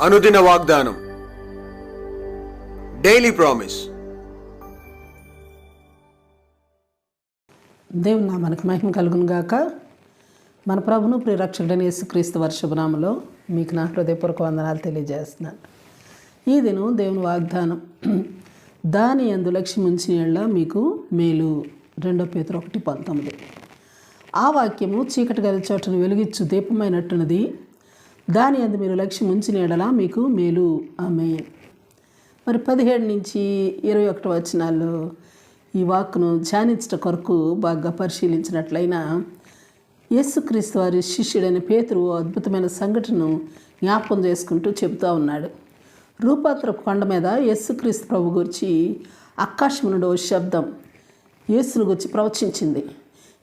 అనుదిన వాగ్దానం. Daily promise దేవుని మనకు మహిమ కలుగును గాక. మన ప్రభును ప్రియరక్షకుడైన యేసుక్రీస్తు వర్షభనామలో మీకు నా హృదయపూర్వక వందనాలు తెలియజేస్తున్నాను. ఈ దినం దేవుని వాగ్దానం. దాని ఎందు లక్ష్యం ఉంచిన మీకు మేలు. రెండో పేతురు ఒకటి పంతొమ్మిది. ఆ వాక్యము చీకటి గల చోటను వెలుగిచ్చు దీపమైనట్టున్నది. దాని అందు మీరు లక్ష్యం ఉంచిన ఎడలా మీకు మేలు. ఆమె మరి పదిహేడు నుంచి ఇరవై ఒకటి వచనాల్లో ఈ వాక్ను ధ్యానించట కొరకు బాగా పరిశీలించినట్లయినా యేసుక్రీస్తు వారి శిష్యుడైన పేతురు అద్భుతమైన సంఘటనను జ్ఞాపకం చేసుకుంటూ చెబుతూ ఉన్నాడు. రూపాత్రపు కొండ మీద యేసుక్రీస్తు ప్రభు గురించి ఆకాశం నుండి ఓ శబ్దం యేసును గురించి ప్రవచించింది.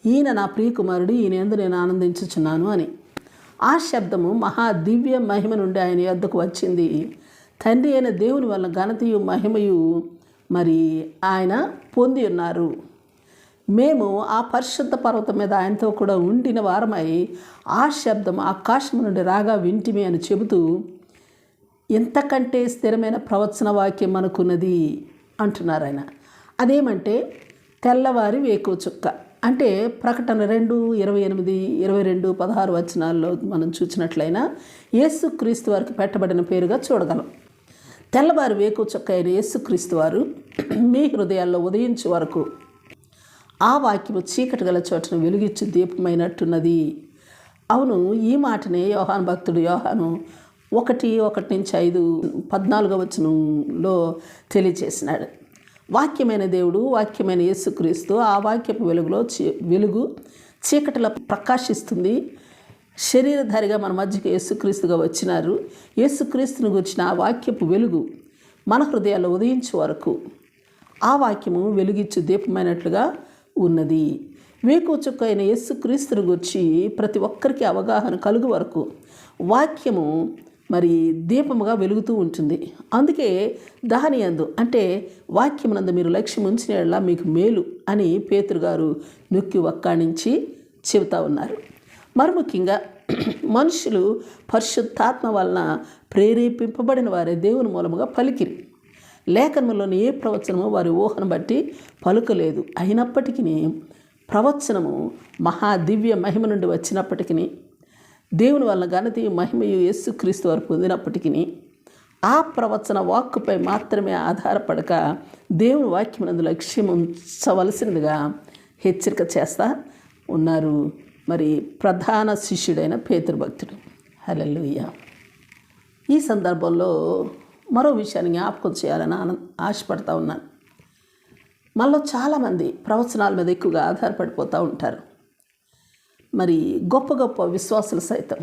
ఈయన నా ప్రియకుమారుడు ఈయన ఎందు నేను ఆనందించుచున్నాను అని. ఆ శబ్దము మహా దివ్య మహిమ నుండి ఆయన యొద్దకు వచ్చింది. తండ్రి అయిన దేవుని వల్ల ఘనతయు మహిమయు మరి ఆయన పొంది ఉన్నారు. మేము ఆ పరిశుద్ధ పర్వతం మీద ఆయనతో కూడా ఉండిన వారమై ఆ శబ్దం ఆకాశం నుండి రాగా వింటిమి అని చెబుతూ ఇంతకంటే స్థిరమైన ప్రవచన వాక్యం మనకున్నది అంటున్నారు ఆయన. అదేమంటే తెల్లవారి వేకువ చుక్క అంటే ప్రకటన రెండు ఇరవై ఎనిమిది ఇరవై రెండు పదహారు వచనాల్లో మనం చూసినట్లయినా యేసుక్రీస్తు వారికి పెట్టబడిన పేరుగా చూడగలం. తెల్లవారి వేకు చొక్క అయిన యేసుక్రీస్తు వారు మీ హృదయాల్లో ఉదయించే వరకు ఆ వాక్యము చీకటి గల చోటను వెలుగిచ్చు దీపమైనట్టున్నది. అవును ఈ మాటనే యోహాను భక్తుడు యోహాను ఒకటి ఒకటి నుంచి ఐదు పద్నాలుగవ వచనంలో తెలియజేసినాడు. వాక్యమైన దేవుడు వాక్యమైన యేసుక్రీస్తు ఆ వాక్యపు వెలుగులో వెలుగు చీకటిలో ప్రకాశిస్తుంది. శరీరధారిగా మన మధ్యకి యేసుక్రీస్తుగా వచ్చినారు. యేసుక్రీస్తుని గురించిన ఆ వాక్యపు వెలుగు మన హృదయాల్లో ఉదయించే వరకు ఆ వాక్యము వెలుగిచ్చు దీపమైనట్లుగా ఉన్నది. వేకు చుక్కైన అయిన యేసుక్రీస్తుని గురించి ప్రతి ఒక్కరికి అవగాహన కలుగు వరకు వాక్యము మరి దీపముగా వెలుగుతూ ఉంటుంది. అందుకే దాని అందు అంటే వాక్యమునందు మీరు లక్ష్యం ఉంచిన మీకు మేలు అని పేతురుగారు నొక్కి ఒక్కాణించి చెబుతా ఉన్నారు. మరి ముఖ్యంగా మనుషులు పరిశుద్ధాత్మ వలన ప్రేరేపింపబడిన వారే దేవుని మూలముగా పలికిరి. లేఖనంలోని ఏ ప్రవచనమో వారి ఊహను బట్టి పలుకలేదు. అయినప్పటికీ ప్రవచనము మహా దివ్య మహిమ నుండి వచ్చినప్పటికీ దేవుని వల్ల ఘనత మహిమయు యేసుక్రీస్తు వారు పొందినప్పటికీ ఆ ప్రవచన వాక్కుపై మాత్రమే ఆధారపడక దేవుని వాక్యమునందు లక్ష్యం ఉంచవలసినదిగా హెచ్చరిక చేస్తా ఉన్నారు మరి ప్రధాన శిష్యుడైన పేతృభక్తుడు హల్లెలూయా. ఈ సందర్భంలో మరో విషయాన్ని జ్ఞాపకం చేయాలని ఆన ఆశపడతా ఉన్నాను. మనలో చాలామంది ప్రవచనాల మీద ఎక్కువగా ఆధారపడిపోతూ ఉంటారు. మరి గొప్ప గొప్ప విశ్వాసులు సైతం.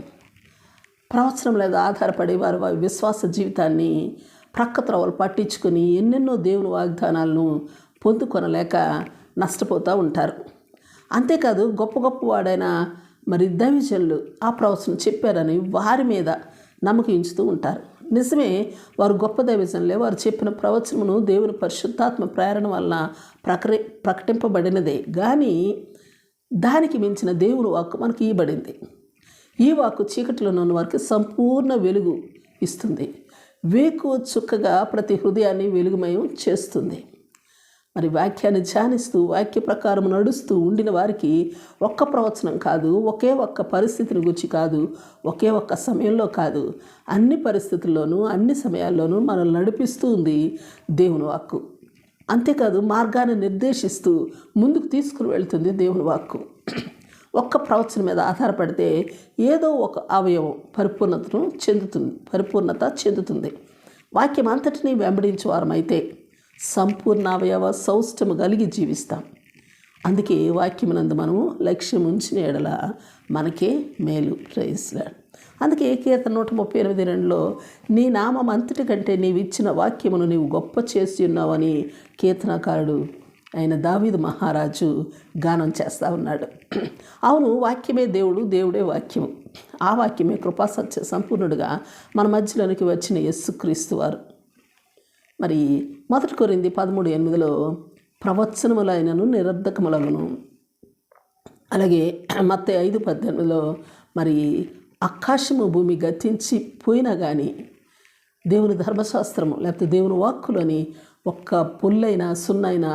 ప్రవచనం లేదా ఆధారపడి వారు వారి విశ్వాస జీవితాన్ని ప్రక్క త్రవలు పట్టించుకొని ఎన్నెన్నో దేవుని వాగ్దానాలను పొందుకొనలేక నష్టపోతూ ఉంటారు. అంతేకాదు గొప్ప గొప్ప వాడైన మరి దైవజనులు ఆ ప్రవచనం చెప్పారని వారి మీద నమ్మకించుతూ ఉంటారు. నిజమే వారు గొప్ప దైవజనులే. వారు చెప్పిన ప్రవచనమును దేవుని పరిశుద్ధాత్మ ప్రేరణ వలన ప్రకటి ప్రకటింపబడినదే. కానీ దానికి మించిన దేవుని వాక్కు మనకి ఇవ్వబడింది. ఈ వాక్కు చీకటిలో ఉన్న వారికి సంపూర్ణ వెలుగు ఇస్తుంది. వేకు చుక్కగా ప్రతి హృదయాన్ని వెలుగుమయం చేస్తుంది. మరి వాక్యాన్ని ధ్యానిస్తూ వాక్య ప్రకారం నడుస్తూ ఉండిన వారికి ఒక్క ప్రవచనం కాదు ఒకే ఒక్క పరిస్థితిని గురించి కాదు ఒకే ఒక్క సమయంలో కాదు. అన్ని పరిస్థితుల్లోనూ అన్ని సమయాల్లోనూ మనల్ని నడిపిస్తుంది దేవుని వాక్కు. అంతేకాదు మార్గాన్ని నిర్దేశిస్తూ ముందుకు తీసుకుని వెళ్తుంది దేవుని వాక్కు. ఒక్క ప్రవచన మీద ఆధారపడితే ఏదో ఒక అవయవం పరిపూర్ణతను చెందుతుంది పరిపూర్ణత చెందుతుంది. వాక్యం అంతటినీ వెంబడించే వారమైతే సంపూర్ణ అవయవ సౌష్టము కలిగి జీవిస్తాం. అందుకే వాక్యమునందు మనము లక్ష్యం ఉంచిన ఎడల మనకే మేలు. ప్రయత్నిస్తాడు అందుకే కీర్తన నూట ముప్పై ఎనిమిది రెండులో నీ నామం అంతటి కంటే నీవిచ్చిన వాక్యమును నీవు గొప్ప చేసి ఉన్నావని కీర్తనకారుడు ఆయన దావీదు మహారాజు గానం చేస్తూ ఉన్నాడు. అవును వాక్యమే దేవుడు దేవుడే వాక్యము. ఆ వాక్యమే కృపాసత్య సంపూర్ణుడుగా మన మధ్యలోనికి వచ్చిన యస్సుక్రీస్తు వారు. మరి మొదటి కొరింది పదమూడు ఎనిమిదిలో ప్రవచనములైనను నిరర్ధకములగును. అలాగే మత్త ఐదు పద్దెనిమిదిలో మరి ఆకాశము భూమి గతించి పోయినా కానీ దేవుని ధర్మశాస్త్రము లేకపోతే దేవుని వాక్కులని ఒక్క పుల్లైనా సున్నైనా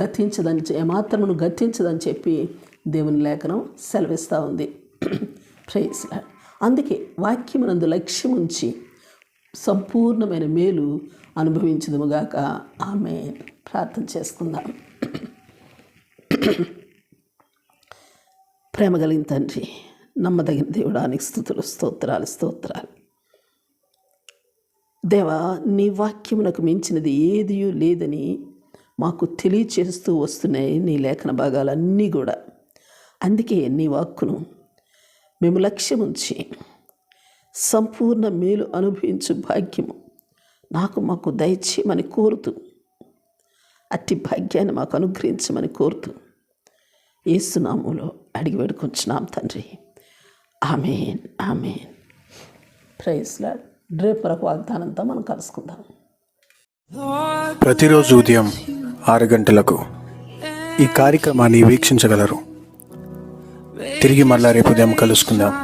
గతించదని ఏమాత్రమును గతించదని చెప్పి దేవుని లేఖనం సెలవిస్తూ ఉంది. ప్రేస్ అందుకే వాక్యమునందు లక్ష్యం ఉంచి సంపూర్ణమైన మేలు అనుభవించదుముగాక. ఆమె ప్రార్థన చేసుకుందాం. ప్రేమ కలిగిన తండ్రి నమ్మదగిన దేవుడానికి స్థుతులు స్తోత్రాలు స్తోత్రాలు. దేవా నీ వాక్యమునకు మించినది ఏది లేదని మాకు తెలియచేస్తూ వస్తున్నాయి నీ లేఖన భాగాలన్నీ కూడా. అందుకే నీ వాక్కును మేము లక్ష్యం ఉంచి సంపూర్ణ మేలు అనుభవించు భాగ్యము. నాకు మాకు దయచేయమని కోరుతూ అట్టి భాగ్యాన్ని మాకు అనుగ్రహించమని కోరుతూ ఏసునాములో అడిగి వేడుకొంచున్నాం తండ్రి. Amen amen. ప్రైజ్ రేపు రేపరకు వాగ్దానంతో మనం కలుసుకుందాం. ప్రతిరోజు ఉదయం ఆరు గంటలకు ఈ కార్యక్రమాన్ని వీక్షించగలరు. తిరిగి మళ్ళా రేపు ఉదయం కలుసుకుందాం.